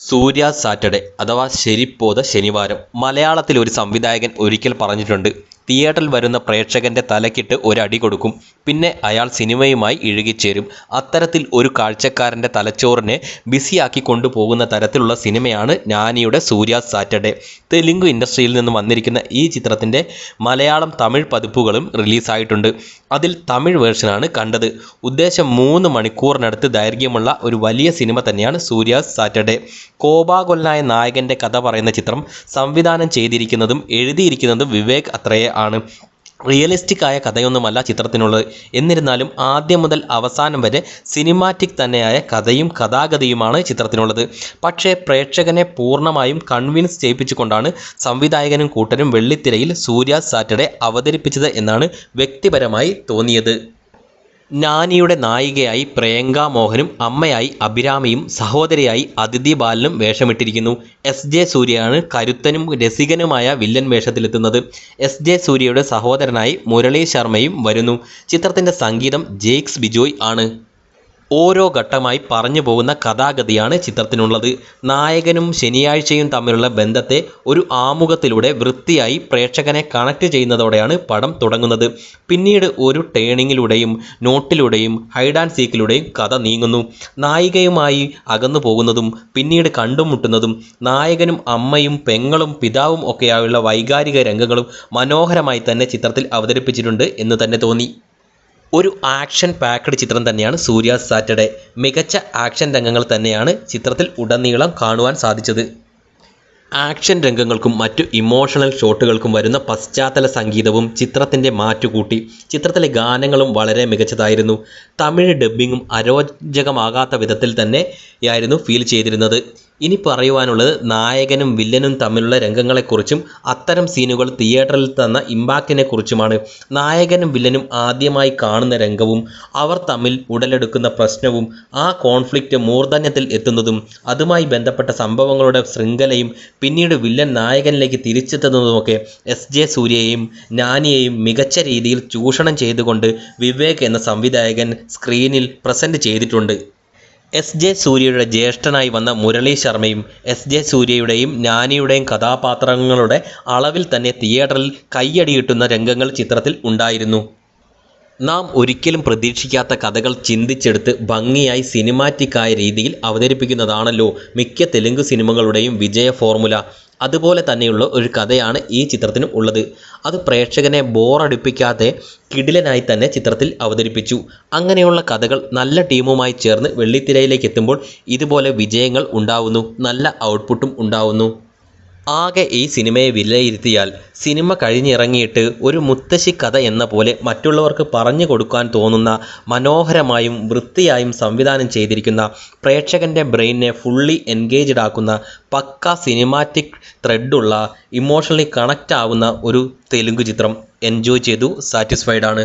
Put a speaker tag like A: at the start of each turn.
A: സൂര്യ Saturday അഥവാ ശരിപ്പോത ശനിവാരം. മലയാളത്തിൽ ഒരു സംവിധായകൻ ഒരിക്കൽ പറഞ്ഞിട്ടുണ്ട് തിയേറ്ററിൽ വരുന്ന പ്രേക്ഷകന്റെ തലക്കിട്ട് ഒരടി കൊടുക്കും. പിന്നെ അയാൾ സിനിമയുമായി ഇഴുകിച്ചേരും. അത്തരത്തിൽ ഒരു കാഴ്ചക്കാരന്റെ തലച്ചോറിനെ ബിസിയാക്കി കൊണ്ടുപോകുന്ന തരത്തിലുള്ള സിനിമയാണ് നാനിയുടെ സൂര്യ സാറ്റർഡേ. തെലുങ്ക് ഇൻഡസ്ട്രിയിൽ നിന്ന് വന്നിരിക്കുന്ന ഈ ചിത്രത്തിന്റെ മലയാളം തമിഴ് പതിപ്പുകളും റിലീസായിട്ടുണ്ട്. അതിൽ തമിഴ് വേർഷനാണ് കണ്ടത്. ഉദ്ദേശം മൂന്ന് മണിക്കൂറിനടുത്ത് ദൈർഘ്യമുള്ള ഒരു വലിയ സിനിമ തന്നെയാണ് സൂര്യ സാറ്റർഡേ. കോപാകൊല്ലനായ നായകന്റെ കഥ പറയുന്ന ചിത്രം സംവിധാനം ചെയ്തിരിക്കുന്നതും എഴുതിയിരിക്കുന്നതും വിവേക് അത്രയെ ആണ്. റിയലിസ്റ്റിക് ആയ കഥയൊന്നുമല്ല ചിത്രത്തിനുള്ളത്. എന്നിരുന്നാലും ആദ്യം മുതൽ അവസാനം വരെ സിനിമാറ്റിക് തന്നെയായ കഥയും കഥാഗതിയുമാണ് ചിത്രത്തിനുള്ളത്. പക്ഷേ പ്രേക്ഷകനെ പൂർണമായും കൺവിൻസ് ചെയ്യിപ്പിച്ചുകൊണ്ടാണ് സംവിധായകനും കൂട്ടരും വെള്ളിത്തിരയിൽ സൂര്യ സാറ്റർഡേ അവതരിപ്പിച്ചത് എന്നാണ് വ്യക്തിപരമായി തോന്നിയത്. നാനിയുടെ നായികയായി പ്രിയങ്ക മോഹനും അമ്മയായി അഭിരാമിയും സഹോദരിയായി അതിഥി ബാലനും വേഷമിട്ടിരിക്കുന്നു. എസ് ജെ സൂര്യയാണ് കരുത്തനും രസികനുമായ വില്ലൻ വേഷത്തിലെത്തുന്നത്. എസ് ജെ സൂര്യയുടെ സഹോദരനായി മുരളി ശർമ്മയും വരുന്നു. ചിത്രത്തിന്റെ സംഗീതം ജെയ്ക്സ് ബിജോയ് ആണ്. ഓരോ ഘട്ടമായി പറഞ്ഞു പോകുന്ന കഥാഗതിയാണ് ചിത്രത്തിനുള്ളത്. നായകനും ശനിയാഴ്ചയും തമ്മിലുള്ള ബന്ധത്തെ ഒരു ആമുഖത്തിലൂടെ വൃത്തിയായി പ്രേക്ഷകനെ കണക്ട് ചെയ്യുന്നതോടെയാണ് പടം തുടങ്ങുന്നത്. പിന്നീട് ഒരു ടേണിങ്ങിലൂടെയും നോട്ടിലൂടെയും ഹൈഡ് ആൻഡ് സീക്കിലൂടെയും കഥ നീങ്ങുന്നു. നായികയുമായി അകന്നു പോകുന്നതും പിന്നീട് കണ്ടുമുട്ടുന്നതും നായകനും അമ്മയും പെങ്ങളും പിതാവും ഒക്കെയായുള്ള വൈകാരിക രംഗങ്ങളും മനോഹരമായി തന്നെ ചിത്രത്തിൽ അവതരിപ്പിച്ചിട്ടുണ്ട് എന്ന് തന്നെ തോന്നി. ഒരു ആക്ഷൻ പാക്ഡ് ചിത്രം തന്നെയാണ് സൂര്യ സാറ്റർഡേ. മികച്ച ആക്ഷൻ രംഗങ്ങൾ തന്നെയാണ് ചിത്രത്തിൽ ഉടനീളം കാണുവാൻ സാധിച്ചത്. ആക്ഷൻ രംഗങ്ങൾക്കും മറ്റു ഇമോഷണൽ ഷോട്ടുകൾക്കും വരുന്ന പശ്ചാത്തല സംഗീതവും ചിത്രത്തിന്റെ മാറ്റുകൂട്ടി. ചിത്രത്തിലെ ഗാനങ്ങളും വളരെ മികച്ചതായിരുന്നു. തമിഴ് ഡബ്ബിങ്ങും അരോചകമാകാത്ത വിധത്തിൽ തന്നെയായിരുന്നു ഫീൽ ചെയ്തിരുന്നത്. ഇനി പറയുവാനുള്ളത് നായകനും വില്ലനും തമ്മിലുള്ള രംഗങ്ങളെക്കുറിച്ചും അത്തരം സീനുകൾ തിയേറ്ററിൽ തന്ന ഇമ്പാക്റ്റിനെ കുറിച്ചുമാണ് നായകനും വില്ലനും ആദ്യമായി കാണുന്ന രംഗവും അവർ തമ്മിൽ ഉടലെടുക്കുന്ന പ്രശ്നവും ആ കോൺഫ്ലിക്റ്റ് മൂർധന്യത്തിൽ എത്തുന്നതും അതുമായി ബന്ധപ്പെട്ട സംഭവങ്ങളുടെ ശൃംഖലയും പിന്നീട് വില്ലൻ നായകനിലേക്ക് തിരിച്ചെത്തുന്നതുമൊക്കെ എസ് ജെ സൂര്യയെയും നാനിയെയും മികച്ച രീതിയിൽ ചൂഷണം ചെയ്തുകൊണ്ട് വിവേക് എന്ന സംവിധായകൻ സ്ക്രീനിൽ പ്രസന്റ് ചെയ്തിട്ടുണ്ട്. എസ് ജെ സൂര്യയുടെ ജ്യേഷ്ഠനായി വന്ന മുരളി ശർമ്മയും എസ് ജെ സൂര്യയുടെയും നാനിയുടെയും കഥാപാത്രങ്ങളുടെ അളവിൽ തന്നെ തിയേറ്ററിൽ കയ്യടിയിട്ടുന്ന രംഗങ്ങൾ ചിത്രത്തിൽ ഉണ്ടായിരുന്നു. നാം ഒരിക്കലും പ്രതീക്ഷിക്കാത്ത കഥകൾ ചിന്തിച്ചെടുത്ത് ഭംഗിയായി സിനിമാറ്റിക്കായ രീതിയിൽ അവതരിപ്പിക്കുന്നതാണല്ലോ മിക്ക തെലുങ്ക് സിനിമകളുടെയും വിജയ ഫോർമുല. അതുപോലെ തന്നെയുള്ള ഒരു കഥയാണ് ഈ ചിത്രത്തിനും ഉള്ളത്. അത് പ്രേക്ഷകനെ ബോറടിപ്പിക്കാതെ കിടിലനായി തന്നെ ചിത്രത്തിൽ അവതരിപ്പിച്ചു. അങ്ങനെയുള്ള കഥകൾ നല്ല ടീമുമായി ചേർന്ന് വെള്ളിത്തിരയിലേക്ക് എത്തുമ്പോൾ ഇതുപോലെ വിജയങ്ങൾ ഉണ്ടാവുന്നു. നല്ല ഔട്ട്പുട്ടും ഉണ്ടാവുന്നു. ആകെ ഈ സിനിമയെ വിലയിരുത്തിയാൽ സിനിമ കഴിഞ്ഞിറങ്ങിയിട്ട് ഒരു മുത്തശ്ശി കഥ എന്ന പോലെ മറ്റുള്ളവർക്ക് പറഞ്ഞു കൊടുക്കാൻ തോന്നുന്ന മനോഹരമായും വൃത്തിയായും സംവിധാനം ചെയ്തിരിക്കുന്ന പ്രേക്ഷകന്റെ ബ്രെയിനെ ഫുള്ളി എൻഗേജ്ഡ് ആക്കുന്ന പക്ക സിനിമാറ്റിക് ത്രെഡുള്ള ഇമോഷണലി കണക്റ്റ് ആവുന്ന ഒരു തെലുങ്ക് ചിത്രം എൻജോയ് ചെയ്തു സാറ്റിസ്ഫൈഡ് ആണ്.